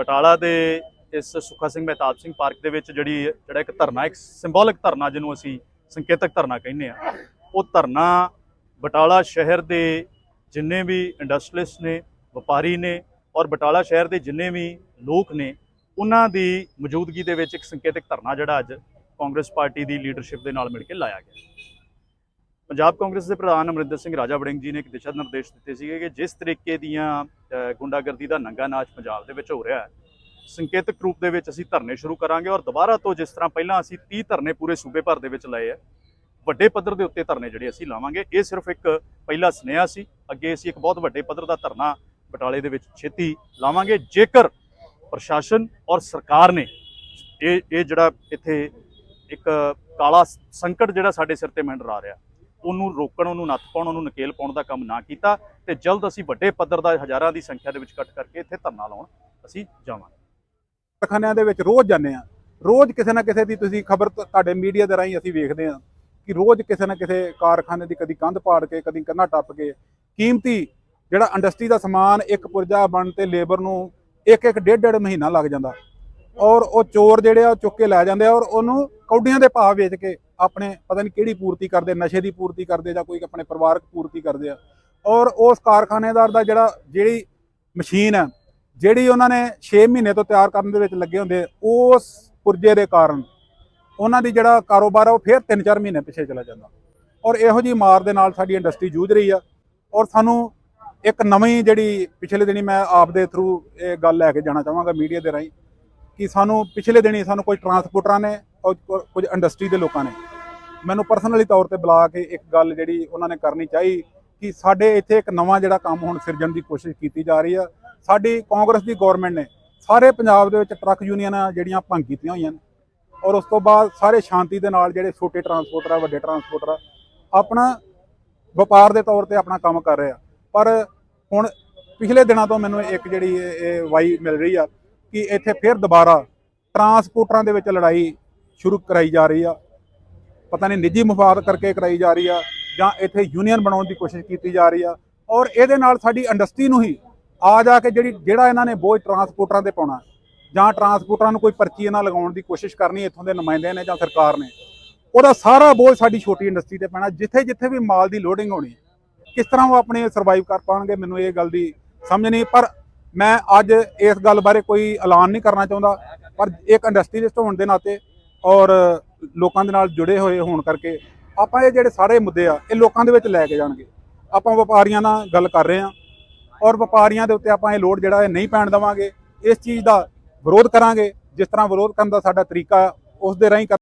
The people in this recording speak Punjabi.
ਬਟਾਲਾ ਦੇ ਇਸ ਸੁੱਖਾ ਸਿੰਘ ਮਹਿਤਾਬ ਸਿੰਘ ਪਾਰਕ ਦੇ ਵਿੱਚ ਜਿਹੜੀ ਜਿਹੜਾ ਇੱਕ ਧਰਨਾ, ਇੱਕ ਸਿੰਬੋਲਿਕ ਧਰਨਾ ਜਿਹਨੂੰ ਅਸੀਂ ਸੰਕੇਤਕ ਧਰਨਾ ਕਹਿੰਦੇ ਆ ਉਹ ਧਰਨਾ ਬਟਾਲਾ ਸ਼ਹਿਰ ਦੇ ਜਿੰਨੇ ਵੀ ਇੰਡਸਟਰੀਅਲਿਸਟ ਨੇ, ਵਪਾਰੀ ਨੇ ਔਰ ਬਟਾਲਾ ਸ਼ਹਿਰ ਦੇ ਜਿੰਨੇ ਵੀ ਲੋਕ ਨੇ, ਉਹਨਾਂ ਦੀ ਮੌਜੂਦਗੀ ਦੇ ਵਿੱਚ ਇੱਕ ਸੰਕੇਤਕ ਧਰਨਾ ਜਿਹੜਾ ਅੱਜ ਕਾਂਗਰਸ ਪਾਰਟੀ ਦੀ ਲੀਡਰਸ਼ਿਪ ਦੇ ਨਾਲ ਮਿਲ ਕੇ ਲਾਇਆ ਗਿਆ। ਪੰਜਾਬ ਕਾਂਗਰਸ ਦੇ ਪ੍ਰਧਾਨ ਅਮਰਿੰਦਰ ਸਿੰਘ ਰਾਜਾ ਵੜਿੰਗ ਜੀ ਨੇ ਇੱਕ ਦਿਸ਼ਾ ਨਿਰਦੇਸ਼ ਦਿੱਤੇ ਸੀਗੇ ਕਿ ਜਿਸ ਤਰੀਕੇ ਦੀਆਂ ਗੁੰਡਾਗਰਦੀ ਦਾ ਨੰਗਾ ਨਾਚ ਪੰਜਾਬ ਦੇ ਵਿੱਚ ਹੋ ਰਿਹਾ ਹੈ, ਸੰਕੇਤਕ ਰੂਪ ਦੇ ਵਿੱਚ ਅਸੀਂ ਧਰਨੇ ਸ਼ੁਰੂ ਕਰਾਂਗੇ ਔਰ ਦੁਬਾਰਾ ਤੋਂ ਜਿਸ ਤਰ੍ਹਾਂ ਪਹਿਲਾਂ ਅਸੀਂ 30 ਧਰਨੇ ਪੂਰੇ ਸੂਬੇ ਭਰ ਦੇ ਵਿੱਚ ਲਏ ਆ ਵੱਡੇ ਪੱਧਰ ਦੇ ਉੱਤੇ ਧਰਨੇ ਜਿਹੜੇ ਅਸੀਂ ਲਾਵਾਂਗੇ, ਇਹ ਸਿਰਫ ਇੱਕ ਪਹਿਲਾ ਸੁਨੇਹਾ ਸੀ, ਅੱਗੇ ਅਸੀਂ ਇੱਕ ਬਹੁਤ ਵੱਡੇ ਪੱਧਰ ਦਾ ਧਰਨਾ ਬਟਾਲੇ ਦੇ ਵਿੱਚ ਛੇਤੀ ਲਾਵਾਂਗੇ, ਜੇਕਰ ਪ੍ਰਸ਼ਾਸਨ ਔਰ ਸਰਕਾਰ ਨੇ ਇਹ ਇਹ ਜਿਹੜਾ ਇੱਥੇ ਇੱਕ ਕਾਲਾ ਸੰਕਟ ਜਿਹੜਾ ਸਾਡੇ ਸਿਰ ਤੇ ਮੰਡਰਾ ਰਿਹਾ ਉਹਨੂੰ ਰੋਕਣ, ਉਹਨੂੰ ਨੱਥ ਪਾਉਣ, ਉਹਨੂੰ ਨਕੇਲ ਪਾਉਣ ਦਾ ਕੰਮ ਨਾ ਕੀਤਾ ਤੇ ਜਲਦ ਅਸੀਂ ਵੱਡੇ ਪੱਧਰ ਦਾ ਹਜ਼ਾਰਾਂ ਦੀ ਸੰਖਿਆ ਦੇ ਵਿੱਚ ਇਕੱਠ ਕਰਕੇ ਇੱਥੇ ਧਰਨਾ ਲਾਉਣ ਅਸੀਂ ਜਾਵਾਂਗੇ। ਕਾਰਖਾਨਿਆਂ ਦੇ ਵਿੱਚ ਰੋਜ਼ ਜਾਂਦੇ ਆ ਰੋਜ਼ ਕਿਸੇ ਨਾ ਕਿਸੇ ਦੀ ਤੁਸੀਂ ਖਬਰ ਤੁਹਾਡੇ ਮੀਡੀਆ ਦੇ ਰਾਹੀਂ ਅਸੀਂ ਵੇਖਦੇ ਆ ਕਿ ਰੋਜ਼ ਕਿਸੇ ਨਾ ਕਿਸੇ ਕਾਰਖਾਨੇ ਦੀ ਕਦੀ ਕੰਧ ਪਾੜ ਕੇ, ਕਦੀ ਕੰਧਾਂ ਟੱਪ ਕੇ ਕੀਮਤੀ ਜਿਹੜਾ ਇੰਡਸਟਰੀ ਦਾ ਸਮਾਨ ਇੱਕ ਪੁਰਜਾ ਬਣ ਤੇ ਲੇਬਰ ਨੂੰ ਇੱਕ ਇੱਕ ਡੇਢ ਡੇਢ ਮਹੀਨਾ ਲੱਗ ਜਾਂਦਾ ਔਰ ਉਹ ਚੋਰ ਜਿਹੜੇ ਆ ਉਹ ਚੁੱਕ ਕੇ ਲੈ ਜਾਂਦੇ ਆ ਔਰ ਉਹਨੂੰ ਕੌਡੀਆਂ ਦੇ ਭਾਅ ਵੇਚ ਕੇ ਆਪਣੇ ਪਤਾ ਨਹੀਂ ਕਿਹੜੀ ਪੂਰਤੀ ਕਰਦੇ, ਨਸ਼ੇ ਦੀ ਪੂਰਤੀ ਕਰਦੇ ਜਾਂ ਕੋਈ ਆਪਣੇ ਪਰਿਵਾਰਕ ਪੂਰਤੀ ਕਰਦੇ ਆ। ਔਰ ਉਸ ਕਾਰਖਾਨੇਦਾਰ ਦਾ ਜਿਹੜਾ ਜਿਹੜੀ ਮਸ਼ੀਨ ਹੈ ਜਿਹੜੀ ਉਹਨਾਂ ਨੇ 6 ਮਹੀਨੇ ਤੋਂ ਤਿਆਰ ਕਰਨ ਦੇ ਵਿੱਚ ਲੱਗੇ ਹੁੰਦੇ, ਉਸ ਪੁਰਜੇ ਦੇ ਕਾਰਨ ਉਹਨਾਂ ਦੀ ਜਿਹੜਾ ਕਾਰੋਬਾਰ ਆ, ਉਹ ਫਿਰ 3-4 ਮਹੀਨੇ ਪਿੱਛੇ ਚਲਾ ਜਾਂਦਾ। ਔਰ ਇਹੋ ਜੀ ਮਾਰ ਦੇ ਨਾਲ ਸਾਡੀ ਇੰਡਸਟਰੀ ਜੂਝ ਰਹੀ ਆ। ਔਰ ਸਾਨੂੰ ਇੱਕ ਨਵੀਂ ਜਿਹੜੀ ਪਿਛਲੇ ਦਿਨੀ ਮੈਂ ਆਪ ਦੇ ਥਰੂ ਇਹ ਗੱਲ ਲੈ ਕੇ ਜਾਣਾ ਚਾਹਾਂਗਾ ਮੀਡੀਆ ਦੇ ਰਾਹੀਂ ਕਿ ਸਾਨੂੰ ਪਿਛਲੇ ਦਿਨੀ ਸਾਨੂੰ ਕੋਈ ਟਰਾਂਸਪੋਰਟਰਾਂ ਨੇ ਕੁਝ ਇੰਡਸਟਰੀ ਦੇ ਲੋਕਾਂ ਨੇ। ਮੈਨੂੰ ਪਰਸਨਲੀ ਤੌਰ ਤੇ ਬੁਲਾ ਕੇ ਇੱਕ ਗੱਲ ਜਿਹੜੀ ਉਹਨਾਂ ਨੇ ਕਰਨੀ ਚਾਹੀ ਕਿ ਸਾਡੇ ਇੱਥੇ ਇੱਕ ਨਵਾਂ ਜਿਹੜਾ ਕੰਮ ਹੁਣ ਸਿਰਜਣ ਦੀ ਕੋਸ਼ਿਸ਼ ਕੀਤੀ ਜਾ ਰਹੀ ਆ। ਸਾਡੀ ਕਾਂਗਰਸ ਦੀ ਗਵਰਨਮੈਂਟ ਨੇ ਸਾਰੇ ਪੰਜਾਬ ਦੇ ਵਿੱਚ ਟਰੱਕ ਯੂਨੀਅਨਾਂ ਜਿਹੜੀਆਂ ਭੰਗ ਕੀਤੀਆਂ ਹੋਈਆਂ ਨੇ। ਔਰ ਉਸ ਤੋਂ ਬਾਅਦ ਸਾਰੇ ਸ਼ਾਂਤੀ ਦੇ ਨਾਲ ਜਿਹੜੇ ਛੋਟੇ ਟਰਾਂਸਪੋਰਟਰ ਆ, ਵੱਡੇ ਟਰਾਂਸਪੋਰਟਰ ਆ, ਆਪਣਾ ਵਪਾਰ ਦੇ ਤੌਰ ਤੇ ਆਪਣਾ ਕੰਮ ਕਰ ਰਹੇ ਆ। ਪਰ ਹੁਣ ਪਿਛਲੇ ਦਿਨਾਂ ਤੋਂ ਮੈਨੂੰ ਇੱਕ ਜਿਹੜੀ ਇਹ ਵਾਈ ਮਿਲ ਰਹੀ ਆ ਕਿ ਇੱਥੇ ਫਿਰ ਦੁਬਾਰਾ ਟਰਾਂਸਪੋਰਟਰਾਂ ਦੇ ਵਿੱਚ ਲੜਾਈ ਸ਼ੁਰੂ ਕਰਾਈ ਜਾ ਰਹੀ ਆ। ਪਤਾ ਨਹੀਂ ਨਿੱਜੀ ਮਫਾਦ ਕਰਕੇ ਕਰਾਈ ਜਾ ਰਹੀ ਆ ਜਾਂ ਇੱਥੇ ਯੂਨੀਅਨ ਬਣਾਉਣ ਦੀ ਕੋਸ਼ਿਸ਼ ਕੀਤੀ ਜਾ ਰਹੀ ਆ। ਔਰ ਇਹਦੇ ਨਾਲ ਸਾਡੀ ਇੰਡਸਟਰੀ ਨੂੰ ਹੀ ਆ ਜਾ ਕੇ ਜਿਹੜੀ, ਜਿਹੜਾ ਇਹਨਾਂ ਨੇ ਬੋਝ ਟਰਾਂਸਪੋਰਟਰਾਂ ਤੇ ਪਾਉਣਾ। ਜਾਂ ਟਰਾਂਸਪੋਰਟਰਾਂ ਨੂੰ ਕੋਈ ਪਰਚੀ ਇਹਨਾਂ ਲਗਾਉਣ ਦੀ ਕੋਸ਼ਿਸ਼ ਕਰਨੀ ਇੱਥੋਂ ਦੇ ਨੁਮਾਇੰਦੇ ਨੇ ਜਾਂ ਸਰਕਾਰ ਨੇ। ਉਹਦਾ ਸਾਰਾ ਬੋਝ ਸਾਡੀ ਛੋਟੀ ਇੰਡਸਟਰੀ ਤੇ ਪੈਣਾ। ਜਿੱਥੇ ਜਿੱਥੇ ਵੀ ਮਾਲ ਦੀ ਲੋਡਿੰਗ ਹੋਣੀ, ਕਿਸ ਤਰ੍ਹਾਂ ਉਹ ਆਪਣੇ ਸਰਵਾਈਵ ਕਰ ਪਾਉਣਗੇ, ਮੈਨੂੰ ਇਹ ਗੱਲ ਦੀ ਸਮਝ ਨਹੀਂ। ਪਰ ਮੈਂ ਅੱਜ ਇਸ ਗੱਲ ਬਾਰੇ ਕੋਈ ਐਲਾਨ ਨਹੀਂ ਕਰਨਾ ਚਾਹੁੰਦਾ। ਪਰ ਇੱਕ ਇੰਡਸਟਰੀਲਿਸਟ ਹੋਣ ਦੇ ਨਾਤੇ ਔਰ ਲੋਕਾਂ ਦੇ ਨਾਲ ਜੁੜੇ ਹੋਏ ਹੋਣ ਕਰਕੇ ਆਪਾਂ ਇਹ ਜਿਹੜੇ ਸਾਰੇ ਮੁੱਦੇ ਆ, ਇਹ ਲੋਕਾਂ ਦੇ ਵਿੱਚ ਲੈ ਕੇ ਜਾਣਗੇ। ਆਪਾਂ ਵਪਾਰੀਆਂ ਨਾਲ ਗੱਲ ਕਰ ਰਹੇ ਹਾਂ ਔਰ ਵਪਾਰੀਆਂ ਦੇ ਉੱਤੇ ਆਪਾਂ ਇਹ ਲੋਡ ਜਿਹੜਾ ਇਹ ਨਹੀਂ ਪੈਣ ਦੇਵਾਂਗੇ, ਇਸ ਚੀਜ਼ ਦਾ ਵਿਰੋਧ ਕਰਾਂਗੇ, ਜਿਸ ਤਰ੍ਹਾਂ ਵਿਰੋਧ ਕਰਨ ਦਾ ਸਾਡਾ ਤਰੀਕਾ ਉਸ ਦੇ ਰਾਹੀਂ ਕਰ